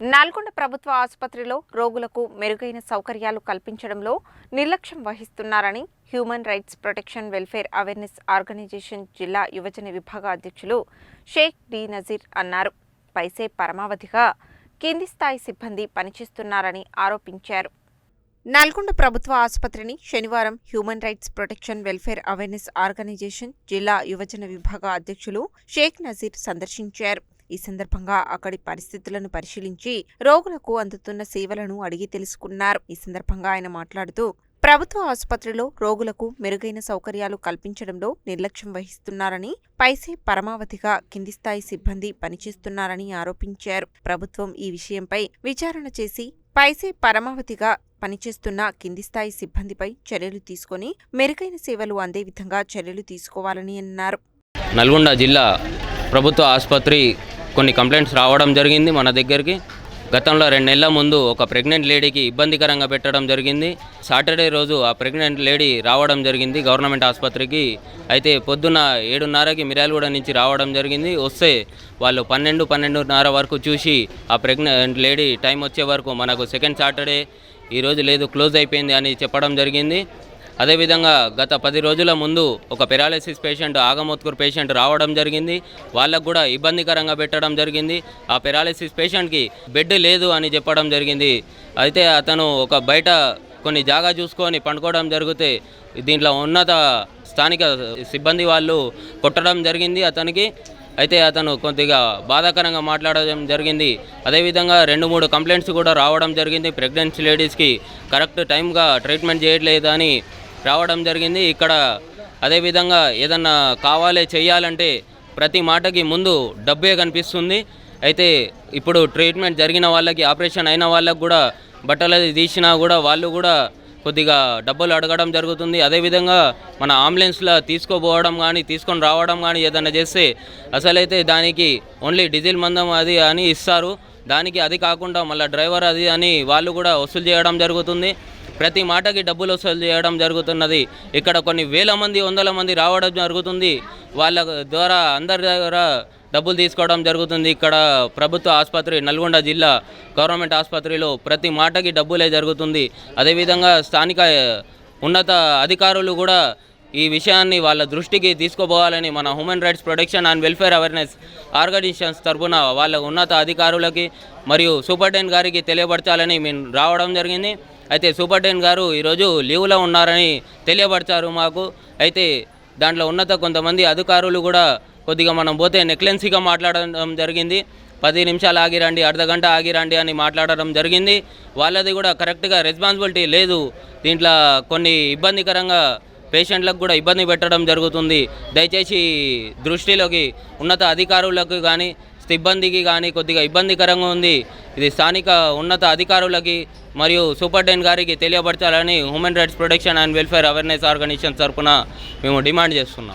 నల్గొండ ప్రభుత్వ ఆసుపత్రిలో రోగులకు మెరుగైన సౌకర్యాలు కల్పించడంలో నిర్లక్ష్యం వహిస్తున్నారని human rights protection welfare awareness organisation జిల్లా యువజన విభాగ అధ్యక్షులు షేక్ డి నజీర్ అన్నారు. పైసే పరమావధిగా కింది స్థాయి సిబ్బంది పనిచేస్తున్నారని ఆరోపించారు. నల్గొండ ప్రభుత్వ ఆసుపత్రిని శనివారం human rights protection welfare awareness organisation జిల్లా యువజన విభాగ అధ్యక్షులు షేక్ నజీర్ సందర్శించారు. ఈ సందర్భంగా అక్కడి పరిస్థితులను పరిశీలించి రోగులకు అందుతున్న సేవలను అడిగి తెలుసుకున్నారు. ఈ సందర్భంగా ఆయన మాట్లాడుతూ ప్రభుత్వ ఆసుపత్రిలో రోగులకు మెరుగైన సౌకర్యాలు కల్పించడంలో నిర్లక్ష్యం వహిస్తున్నారని పైసే పరమావధిగా కింది స్థాయి సిబ్బంది పనిచేస్తున్నారని ఆరోపించారు. ప్రభుత్వం ఈ విషయంపై విచారణ చేసి పైసే పరమావధిగా పనిచేస్తున్న కింది స్థాయి సిబ్బందిపై చర్యలు తీసుకొని మెరుగైన సేవలు అందే విధంగా చర్యలు తీసుకోవాలని అన్నారు. నల్గొండ జిల్లా ప్రభుత్వ ఆసుపత్రి కొన్ని కంప్లైంట్స్ రావడం జరిగింది మన దగ్గరికి. గతంలో రెండు నెలల ముందు ఒక ప్రెగ్నెంట్ లేడీకి ఇబ్బందికరంగా పెట్టడం జరిగింది. సాటర్డే రోజు ఆ ప్రెగ్నెంట్ లేడీ రావడం జరిగింది గవర్నమెంట్ ఆసుపత్రికి. అయితే పొద్దున్న ఏడున్నరకి మిర్యాలగూడ నుంచి రావడం జరిగింది. వస్తే వాళ్ళు పన్నెండు పన్నెండున్నర వరకు చూసి ఆ ప్రెగ్నెంట్ లేడీ టైం వచ్చే వరకు మనకు సెకండ్ సాటర్డే ఈరోజు లేదు క్లోజ్ అయిపోయింది అని చెప్పడం జరిగింది. అదేవిధంగా గత పది రోజుల ముందు ఒక పెరాలసిస్ పేషెంట్ ఆగమోత్కూర్ పేషెంట్ రావడం జరిగింది. వాళ్ళకు కూడా ఇబ్బందికరంగా పెట్టడం జరిగింది. ఆ పెరాలసిస్ పేషెంట్కి బెడ్ లేదు అని చెప్పడం జరిగింది. అయితే అతను ఒక బయట కొన్ని జాగా చూసుకొని పండుకోవడం జరిగితే దీంట్లో ఉన్నత స్థానిక సిబ్బంది వాళ్ళు కొట్టడం జరిగింది అతనికి. అయితే అతను కొద్దిగా బాధాకరంగా మాట్లాడడం జరిగింది. అదేవిధంగా రెండు మూడు కంప్లైంట్స్ కూడా రావడం జరిగింది. ప్రెగ్నెన్సీ లేడీస్కి కరెక్ట్ టైంగా ట్రీట్మెంట్ చేయట్లేదు అని రావడం జరిగింది. ఇక్కడ అదేవిధంగా ఏదన్నా కావాలి చేయాలంటే ప్రతి మాటకి ముందు డబ్బే కనిపిస్తుంది. అయితే ఇప్పుడు ట్రీట్మెంట్ జరిగిన వాళ్ళకి ఆపరేషన్ అయిన వాళ్ళకి కూడా బట్టలు అది తీసినా కూడా వాళ్ళు కూడా కొద్దిగా డబ్బులు అడగడం జరుగుతుంది. అదేవిధంగా మన అంబులెన్స్లో తీసుకోపోవడం కానీ తీసుకొని రావడం కానీ ఏదైనా చేస్తే అసలైతే దానికి ఓన్లీ డీజిల్ మందం అది అని ఇస్తారు. దానికి అది కాకుండా మళ్ళీ డ్రైవర్ అది అని వాళ్ళు కూడా వసూలు చేయడం జరుగుతుంది. ప్రతి మాటకి డబ్బులు వసూలు చేయడం జరుగుతున్నది. ఇక్కడ కొన్ని వేల మంది వందల మంది రావడం జరుగుతుంది. వాళ్ళ ద్వారా అందరి దగ్గర డబ్బులు తీసుకోవడం జరుగుతుంది. ఇక్కడ ప్రభుత్వ ఆసుపత్రి నల్గొండ జిల్లా గవర్నమెంట్ ఆసుపత్రిలో ప్రతి మాటకి డబ్బులే జరుగుతుంది. అదేవిధంగా స్థానిక ఉన్నత అధికారులు కూడా ఈ విషయాన్ని వాళ్ళ దృష్టికి తీసుకుపోవాలని మన human rights protection and welfare awareness organisations తరఫున వాళ్ళ ఉన్నత అధికారులకి మరియు సూపరింటెండెంట్ గారికి తెలియపరచాలని మేము రావడం జరిగింది. అయితే సూపరింటెండెంట్ గారు ఈరోజు లీవ్లో ఉన్నారని తెలియపరిచారు మాకు. అయితే దాంట్లో ఉన్నత కొంతమంది అధికారులు కూడా కొద్దిగా మనం పోతే నెక్లెన్సీగా మాట్లాడడం జరిగింది. పది నిమిషాలు ఆగిరండి అర్ధ గంట ఆగిరండి అని మాట్లాడడం జరిగింది. వాళ్ళది కూడా కరెక్ట్గా రెస్పాన్సిబిలిటీ లేదు. దీంట్లో కొన్ని ఇబ్బందికరంగా పేషెంట్లకు కూడా ఇబ్బంది పెట్టడం జరుగుతుంది. దయచేసి దృష్టిలోకి ఉన్నత అధికారులకు కానీ సిబ్బందికి కానీ కొద్దిగా ఇబ్బందికరంగా ఉంది. ఇది స్థానిక ఉన్నత అధికారులకి మరియు సూపరింటెండెంట్ గారికి తెలియపరచాలని human rights protection and welfare awareness organisation తరఫున మేము డిమాండ్ చేస్తున్నాం.